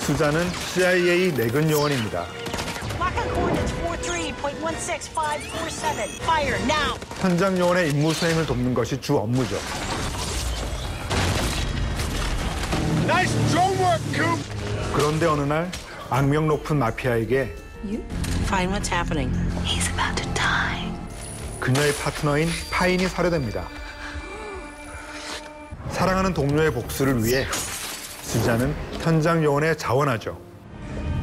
수자는 CIA 내근 요원입니다. Lock on coordinates 43.16547. Fire now. 현장 요원의 임무 수행을 돕는 것이 주 업무죠. Nice drone work, Coop! 그런데 어느 날 악명 높은 마피아에게 Fine, what's happening? He's about to die. 그녀의 파트너인 파인이 살해됩니다. 사랑하는 동료의 복수를 위해 수자는 현장 요원에 자원하죠.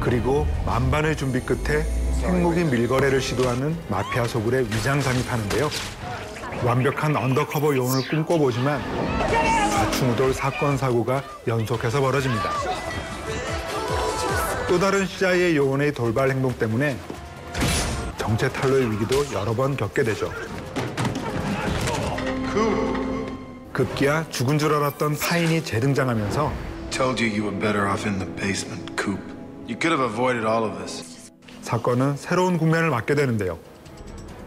그리고 만반의 준비 끝에 핵무기 밀거래를 시도하는 마피아 소굴에 위장 잠입하는데요. 완벽한 언더커버 요원을 꿈꿔보지만 좌충우돌 사건 사고가 연속해서 벌어집니다. 또 다른 CIA 요원의 돌발 행동 때문에 정체 탈로의 위기도 여러 번 겪게 되죠. 급기야 죽은 줄 알았던 파인이 재등장하면서. 사건은 새로운 국면을 맞게 되는데요.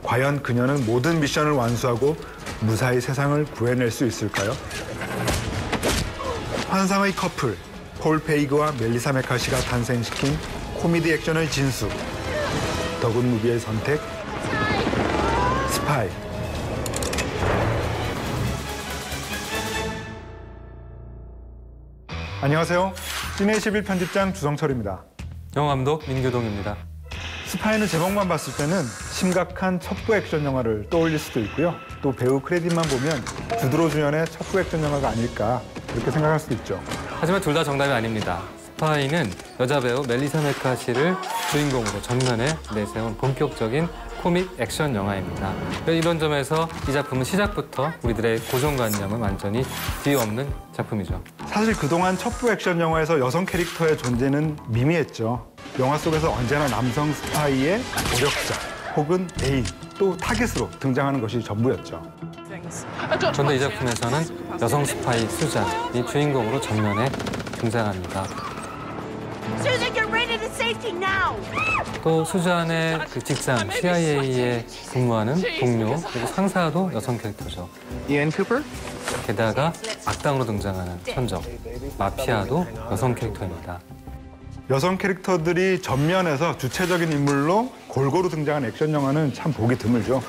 과연 그녀는 모든 미션을 완수하고 무사히 세상을 구해낼 수 있을까요? 환상의 커플 폴 페이그와 멜리사 메카시가 탄생시킨 코미디 액션의 진수 더군 무비의 선택 스파이 안녕하세요. 시내11 편집장 주성철입니다. 영화감독 민규동입니다. 스파이는 제목만 봤을 때는 심각한 첩보 액션 영화를 떠올릴 수도 있고요. 또 배우 크레딧만 보면 주드로 주연의 첩보 액션 영화가 아닐까 그렇게 생각할 수도 있죠. 하지만 둘 다 정답이 아닙니다. 스파이는 여자 배우 멜리사 메카시를 주인공으로 전면에 내세운 본격적인 코믹 액션 영화입니다. 이런 점에서 이 작품은 시작부터 우리들의 고정관념을 완전히 뒤엎는 작품이죠. 사실 그동안 첩보 액션 영화에서 여성 캐릭터의 존재는 미미했죠. 영화 속에서 언제나 남성 스파이의 노력자 혹은 애인 또 타겟으로 등장하는 것이 전부였죠. 그런데 이 작품에서는 여성 스파이 수잔이 주인공으로 전면에 등장합니다. 또 수잔의 그 직장 CIA에 근무하는 동료 그리고 상사도 여성 캐릭터죠. 게다가 악당으로 등장하는 천적 마피아도 여성 캐릭터입니다. 여성 캐릭터들이 전면에서 주체적인 인물로 골고루 등장한 액션 영화는 참 보기 드물죠.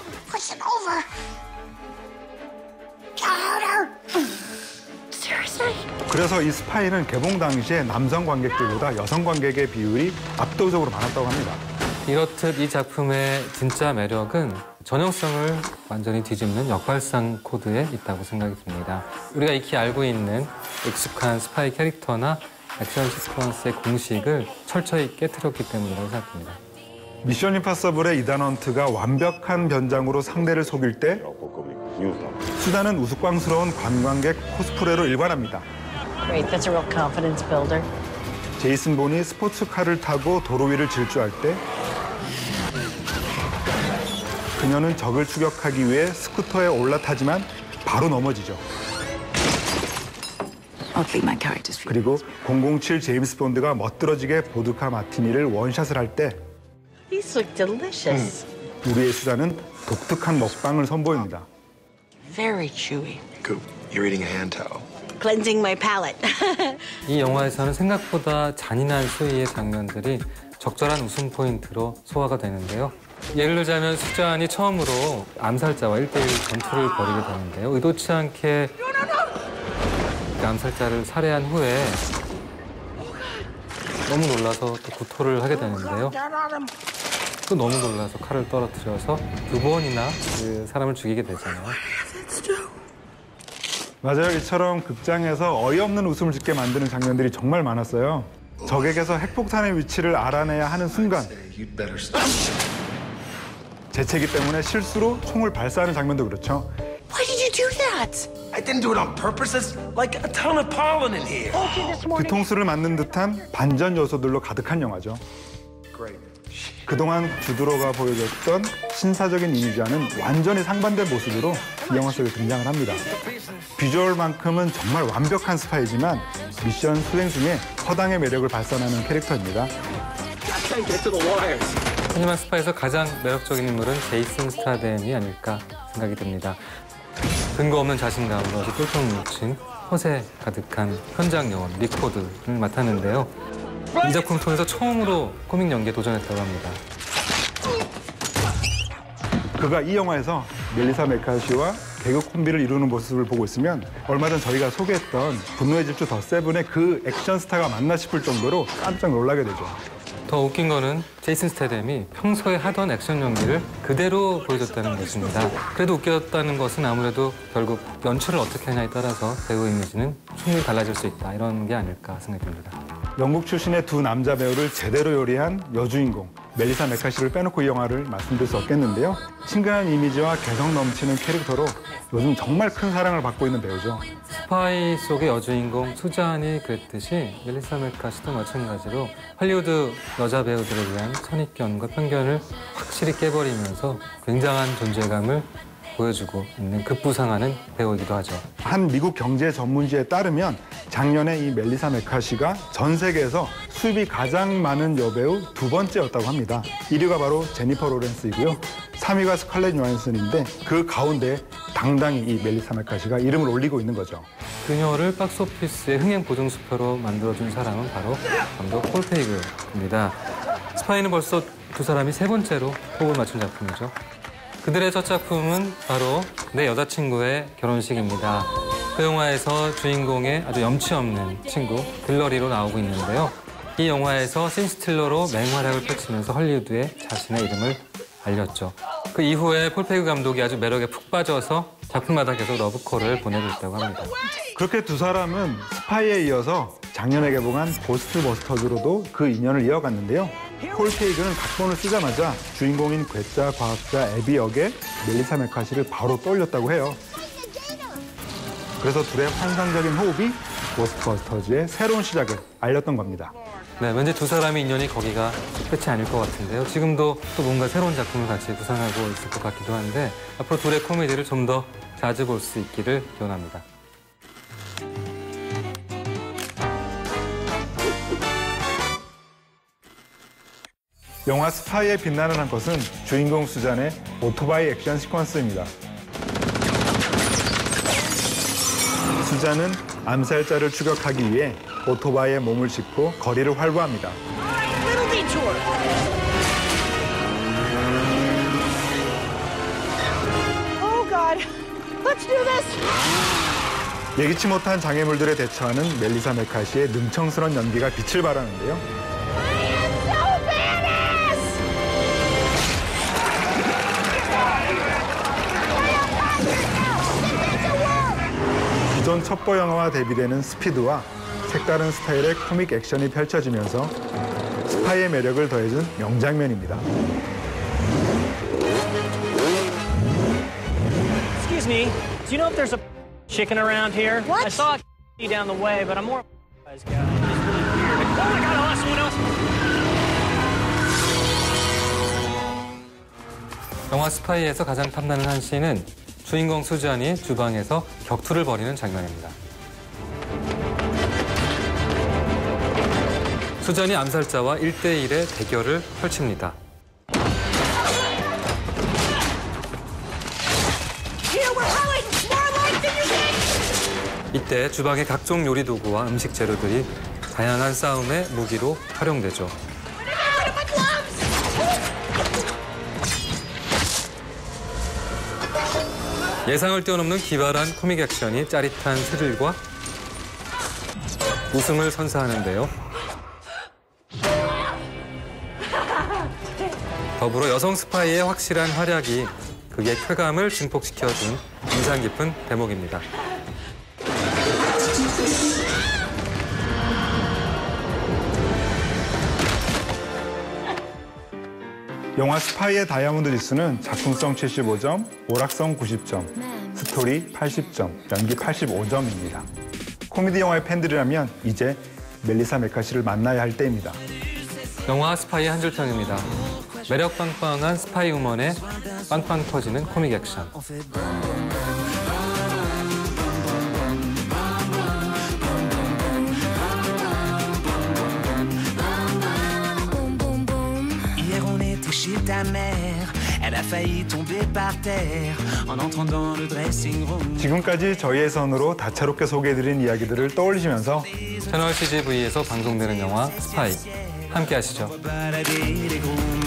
그래서 이 스파이는 개봉 당시에 남성 관객들보다 여성 관객의 비율이 압도적으로 많았다고 합니다. 이렇듯 이 작품의 진짜 매력은 전형성을 완전히 뒤집는 역발상 코드에 있다고 생각이 듭니다. 우리가 익히 알고 있는 익숙한 스파이 캐릭터나 액션 시퀀스의 공식을 철저히 깨뜨렸기 때문이라고 생각합니다. 미션 임파서블의 이단 헌트가 완벽한 변장으로 상대를 속일 때 수단은 우스꽝스러운 관광객 코스프레로 일관합니다. Great, that's a real confidence builder. 제이슨 본이 스포츠카를 타고 도로 위를 질주할 때 그녀는 적을 추격하기 위해 스쿠터에 올라타지만 바로 넘어지죠. 그리고 007 제임스 본드가 멋들어지게 보드카 마티니를 원샷을 할때 These look delicious. 우리의 수단은 독특한 먹방을 선보입니다. Very chewy. Coop, you're eating a hand towel. Cleansing my palate. 이 영화에서는 생각보다 잔인한 수위의 장면들이 적절한 웃음 포인트로 소화가 되는데요. 예를 들자면 수잔이 처음으로 암살자와 1대1 전투를 벌이게 되는데요. 의도치 않게 그 암살자를 살해한 후에 너무 놀라서 또 구토를 하게 되는데요. 또 너무 놀라서 칼을 떨어뜨려서 두 번이나 그 사람을 죽이게 되잖아요. 맞아요. 이처럼 극장에서 어이없는 웃음을 짓게 만드는 장면들이 정말 많았어요. 적에게서 핵폭탄의 위치를 알아내야 하는 순간. 재채기 때문에 실수로 총을 발사하는 장면도 그렇죠. Why did you do that? I didn't do it on purpose. There's like a ton of pollen in here. 뒤통수를 맞는 듯한 반전 요소들로 가득한 영화죠. 그동안 주드로가 보여줬던 신사적인 이미지와는 완전히 상반된 모습으로 이 영화 속에 등장을 합니다. 비주얼만큼은 정말 완벽한 스파이지만 미션 수행 중에 허당의 매력을 발산하는 캐릭터입니다. 하지만 스파에서 가장 매력적인 인물은 제이슨 스타뎀이 아닐까 생각이 듭니다. 근거 없는 자신감으로 아주 똘똘 뭉친 허세 가득한 현장 요원 리코드를 맡았는데요. 이 작품 통해서 처음으로 코믹 연기에 도전했다고 합니다. 그가 이 영화에서 멜리사 메카시와 개그 콤비를 이루는 모습을 보고 있으면 얼마 전 저희가 소개했던 분노의 질주 더 세븐의 그 액션 스타가 맞나 싶을 정도로 깜짝 놀라게 되죠. 더 웃긴 거는 제이슨 스테뎀이 평소에 하던 액션 연기를 그대로 보여줬다는 것입니다. 그래도 웃겼다는 것은 아무래도 결국 연출을 어떻게 하냐에 따라서 배우 이미지는 충분히 달라질 수 있다. 이런 게 아닐까 생각이 듭니다. 영국 출신의 두 남자 배우를 제대로 요리한 여주인공 멜리사 메카시를 빼놓고 이 영화를 말씀드릴 수 없겠는데요. 친근한 이미지와 개성 넘치는 캐릭터로 요즘 정말 큰 사랑을 받고 있는 배우죠. 스파이 속의 여주인공 수잔이 그랬듯이 멜리사 메카시도 마찬가지로 할리우드 여자 배우들에 대한 선입견과 편견을 확실히 깨버리면서 굉장한 존재감을 보여주고 있는 급부상하는 배우이기도 하죠. 한 미국 경제 전문지에 따르면 작년에 이 멜리사 메카시가 전 세계에서 수입이 가장 많은 여배우 두 번째였다고 합니다. 1위가 바로 제니퍼 로렌스이고요. 3위가 스칼렛 요한슨인데 그 가운데 당당히 이 멜리사 메카시가 이름을 올리고 있는 거죠. 그녀를 박스오피스의 흥행 보증수표로 만들어준 사람은 바로 감독 폴 페이그입니다. 스파이는 벌써 두 사람이 세 번째로 호흡을 맞춘 작품이죠. 그들의 첫 작품은 바로 내 여자친구의 결혼식입니다. 그 영화에서 주인공의 아주 염치 없는 친구 글러리로 나오고 있는데요. 이 영화에서 신스틸러로 맹활약을 펼치면서 헐리우드에 자신의 이름을 알렸죠. 그 이후에 폴 페이그 감독이 아주 매력에 푹 빠져서 작품마다 계속 러브콜을 보내고 있다고 합니다. 그렇게 두 사람은 스파이에 이어서 작년에 개봉한 고스트버스터즈로도 그 인연을 이어갔는데요. 폴 페이그는 각본을 쓰자마자 주인공인 괴짜 과학자 에비 역의 멜리사 메카시를 바로 떠올렸다고 해요. 그래서 둘의 환상적인 호흡이 고스트버스터즈의 새로운 시작을 알렸던 겁니다. 네, 왠지 두 사람의 인연이 거기가 끝이 아닐 것 같은데요. 지금도 또 뭔가 새로운 작품을 같이 구상하고 있을 것 같기도 한데 앞으로 둘의 코미디를 좀 더 자주 볼 수 있기를 기원합니다. 영화 스파이의 빛나는 한 것은 주인공 수잔의 오토바이 액션 시퀀스입니다. 수잔은 암살자를 추격하기 위해 오토바이에 몸을 싣고 거리를 활보합니다. Oh. 예기치 못한 장애물들에 대처하는 멜리사 메카시의 능청스러운 연기가 빛을 발하는데요. 기존 첩보 영화와 대비되는 스피드와 색다른 스타일의 코믹 액션이 펼쳐지면서 스파이의 매력을 더해준 명장면입니다. Excuse me. Do you know if there's a chicken around here? What? I saw a down the way, but I'm more a guy. It's really weird. Oh my god, I lost someone else. 영화 스파이에서 가장 탐나는 한 씬은 주인공 수잔이 주방에서 격투를 벌이는 장면입니다. 수잔이 암살자와 1대1의 대결을 펼칩니다. 이때 주방의 각종 요리 도구와 음식 재료들이 다양한 싸움의 무기로 활용되죠. 예상을 뛰어넘는 기발한 코믹 액션이 짜릿한 스릴과 웃음을 선사하는데요. 더불어 여성 스파이의 확실한 활약이 그의 쾌감을 증폭시켜준 인상 깊은 대목입니다. 영화 스파이의 다이아몬드 지수는 작품성 75점, 오락성 90점, 스토리 80점, 연기 85점입니다. 코미디 영화의 팬들이라면 이제 멜리사 메카시를 만나야 할 때입니다. 영화 스파이의 한 줄평입니다. 매력 빵빵한 스파이 우먼의 빵빵 터지는 코믹 액션. 지금까지 저희의 선으로 다채롭게 소개해드린 이야기들을 떠올리시면서 채널 CGV에서 방송되는 영화 스파이 함께 하시죠.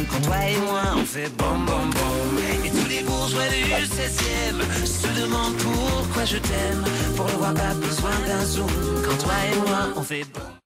Quand toi et moi on fait bom bom bom. Et tous les bourgeois du 16e Se demandent pourquoi je t'aime. Pour le voir pas besoin d'un zoom. Quand toi et moi on fait bom